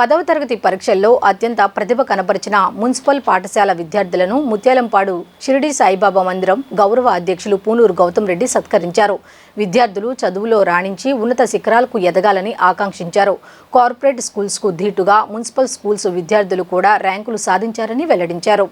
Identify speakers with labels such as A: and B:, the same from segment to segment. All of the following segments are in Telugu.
A: పదవ తరగతి పరీక్షల్లో అత్యంత ప్రతిభ కనపరిచిన మున్సిపల్ పాఠశాల విద్యార్థులను ముత్యాలంపాడు షిరిడి సాయిబాబా మందిరం గౌరవ అధ్యక్షులు పూనూరు గౌతమ్ రెడ్డి సత్కరించారు. విద్యార్థులు చదువులో రాణించి ఉన్నత శిఖరాలకు ఎదగాలని ఆకాంక్షించారు. కార్పొరేట్ స్కూల్స్కు ధీటుగా మున్సిపల్ స్కూల్స్ విద్యార్థులు కూడా ర్యాంకులు సాధించారని వెల్లడించారు.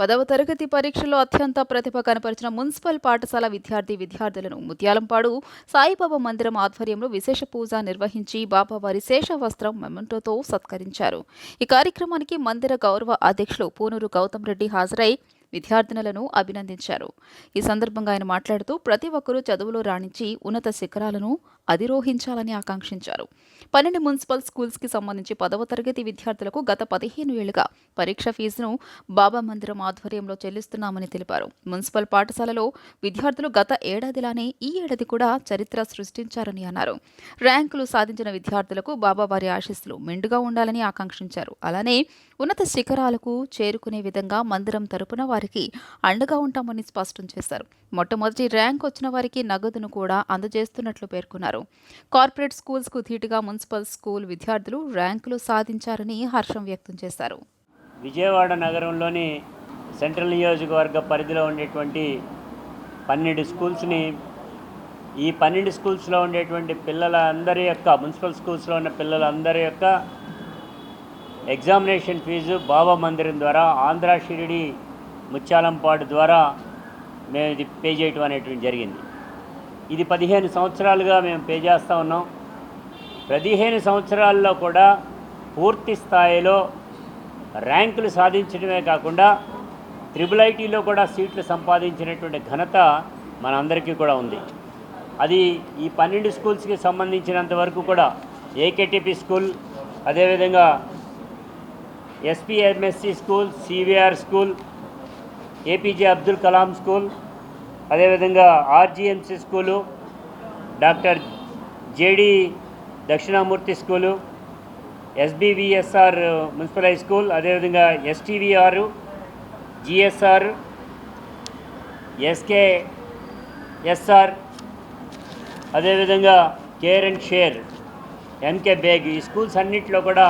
B: పదవ తరగతి పరీక్షలో అత్యంత ప్రతిభ కనపరిచిన మున్సిపల్ పాఠశాల విద్యార్థి విద్యార్థులను ముత్యాలంపాడు సాయిబాబా మందిరం ఆధ్వర్యంలో విశేష పూజ నిర్వహించి బాబావారి శేష వస్త్రం మెమంటోతో సత్కరించారు. ఈ కార్యక్రమానికి మందిర గౌరవ అధ్యక్షులు పూనూరు గౌతమ్ రెడ్డి హాజరై విద్యార్థినులను అభినందించారు. ఈ సందర్భంగా ఆయన మాట్లాడుతూ ప్రతి ఒక్కరూ చదువులో రాణించి ఉన్నత శిఖరాలను అధిరోహించాలని ఆకాంక్షించారు. పన్నెండు మున్సిపల్ స్కూల్స్కి సంబంధించి పదవ తరగతి విద్యార్థులకు గత పదిహేను ఏళ్ళుగా పరీక్ష ఫీజును బాబా మందిరం ఆధ్వర్యంలో చెల్లిస్తున్నామని తెలిపారు. మున్సిపల్ పాఠశాలలో విద్యార్థులు గత ఏడాదిలానే ఈ ఏడాది కూడా చరిత్ర సృష్టించారని అన్నారు. ర్యాంకులు సాధించిన విద్యార్థులకు బాబా వారి ఆశీస్సులు మెండుగా ఉండాలని ఆకాంక్షించారు. అలానే ఉన్నత శిఖరాలకు చేరుకునే విధంగా మందిరం తరపున వారికి అండగా ఉంటామని స్పష్టం చేశారు. మొట్టమొదటి ర్యాంక్ వచ్చిన వారికి నగదును కూడా అందజేస్తున్నట్లు పేర్కొన్నారు. కార్పొరేట్ స్కూల్స్కు ధీటుగా మున్సిపల్ స్కూల్ విద్యార్థులు ర్యాంకులు సాధించారని హర్షం వ్యక్తం చేశారు.
C: విజయవాడ నగరంలోని సెంట్రల్ నియోజకవర్గ పరిధిలో ఉండేటువంటి పన్నెండు స్కూల్స్ని ఈ పన్నెండు స్కూల్స్లో ఉండేటువంటి పిల్లల అందరి యొక్క మున్సిపల్ స్కూల్స్లో ఉన్న పిల్లలందరి యొక్క ఎగ్జామినేషన్ ఫీజు బాబా మందిరం ద్వారా ఆంధ్ర షిరిడి ముత్యాలంపాడు ద్వారా మేము ఇది పే చేయటం అనేటువంటి జరిగింది. ఇది పదిహేను సంవత్సరాలుగా మేము పే చేస్తూ ఉన్నాం. పదిహేను సంవత్సరాల్లో కూడా పూర్తి స్థాయిలో ర్యాంకులు సాధించడమే కాకుండా త్రిబుల్ ఐటీలో కూడా సీట్లు సంపాదించినటువంటి ఘనత మనందరికీ కూడా ఉంది. అది ఈ పన్నెండు స్కూల్స్కి సంబంధించినంత వరకు కూడా ఏకేటీపీ స్కూల్ అదేవిధంగా SPMSC school CVR school APJ Abdul Kalam school అదేవిధంగా RGMC school doctor JD Dakshinamurthy school SBVSR municipal high school అదేవిధంగా ఎస్టీవీఆర్ జిఎస్ఆర్ ఎస్కే ఎస్ఆర్ అదేవిధంగా care and share MK Baig. ఈ స్కూల్స్ అన్నింటిలో కూడా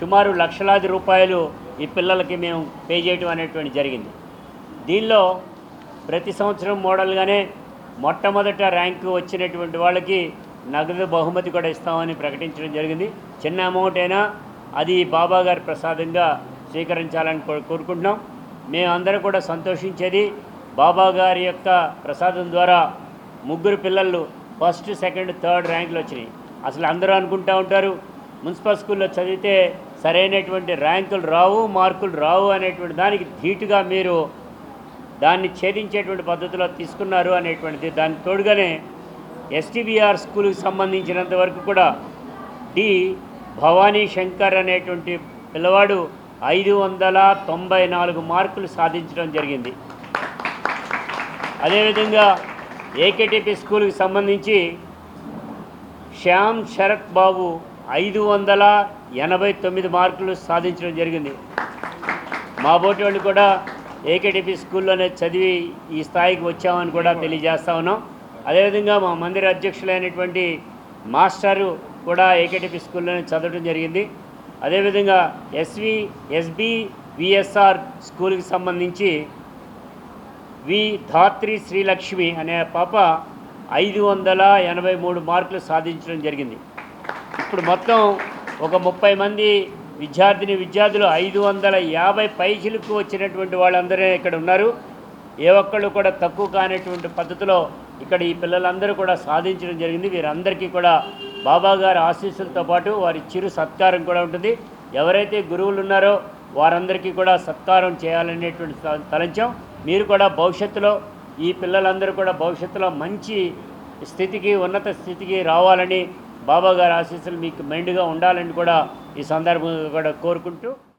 C: సుమారు లక్షలాది రూపాయలు ఈ పిల్లలకి మేము పే చేయడం అనేటువంటి జరిగింది. దీనిలో ప్రతి సంవత్సరం మోడల్గానే మొట్టమొదట ర్యాంకు వచ్చినటువంటి వాళ్ళకి నగదు బహుమతి కూడా ఇస్తామని ప్రకటించడం జరిగింది. చిన్న అమౌంట్ అయినా అది బాబా గారి ప్రసాదంగా స్వీకరించాలని కో- కోరుకుంటున్నాం. మేమందరం కూడా సంతోషించేది బాబా గారి యొక్క ప్రసాదం ద్వారా ముగ్గురు పిల్లలు ఫస్ట్ సెకండ్ థర్డ్ ర్యాంకులు వచ్చినాయి. అసలు అందరూ అనుకుంటూ ఉంటారు మున్సిపల్ స్కూల్లో చదివితే సరైనటువంటి ర్యాంకులు రావు మార్కులు రావు అనేటువంటి దానికి ధీటుగా మీరు దాన్ని ఛేదించేటువంటి పద్ధతిలో తీసుకున్నారు అనేటువంటిది దానికి తోడుగానే ఎస్టీబీఆర్ స్కూల్కి సంబంధించినంత వరకు కూడా డి భవానీ శంకర్ అనేటువంటి పిల్లవాడు ఐదు వందల తొంభై నాలుగు మార్కులు సాధించడం జరిగింది. అదేవిధంగా ఏకేటీపీ స్కూల్కి సంబంధించి శ్యామ్ శరత్ బాబు ఐదు వందల ఎనభై తొమ్మిది మార్కులు సాధించడం జరిగింది. మా బోటి వాళ్ళు కూడా ఏకేటీపీ స్కూల్లోనే చదివి ఈ స్థాయికి వచ్చామని కూడా తెలియజేస్తా ఉన్నాం. అదేవిధంగా మా మందిర అధ్యక్షులైనటువంటి మాస్టరు కూడా ఏకేడీపీ స్కూల్లోనే చదవడం జరిగింది. అదేవిధంగా ఎస్వి ఎస్బి విఎస్ఆర్ స్కూల్కి సంబంధించి వి ధాత్రి శ్రీలక్ష్మి అనే పాప ఐదు వందల ఎనభై మూడు మార్కులు సాధించడం జరిగింది. ఇప్పుడు మొత్తం ఒక ముప్పై మంది విద్యార్థిని విద్యార్థులు ఐదు వందల యాభై పైచిలకు వచ్చినటువంటి వాళ్ళందరూ ఇక్కడ ఉన్నారు. ఏ ఒక్కళ్ళు కూడా తక్కువ కానటువంటి పద్ధతిలో ఇక్కడ ఈ పిల్లలందరూ కూడా సాధించడం జరిగింది. వీరందరికీ కూడా బాబా గారి ఆశీస్సులతో పాటు వారి చిరు సత్కారం కూడా ఉంటుంది. ఎవరైతే గురువులు ఉన్నారో వారందరికీ కూడా సత్కారం చేయాలనేటువంటి తలంచం. మీరు కూడా భవిష్యత్తులో ఈ పిల్లలందరూ కూడా భవిష్యత్తులో మంచి స్థితికి ఉన్నత స్థితికి రావాలని బాబా గారి ఆశీస్సులు మీకు మెండుగా ఉండాలని కూడా ఈ సందర్భంగా కూడా కోరుకుంటూ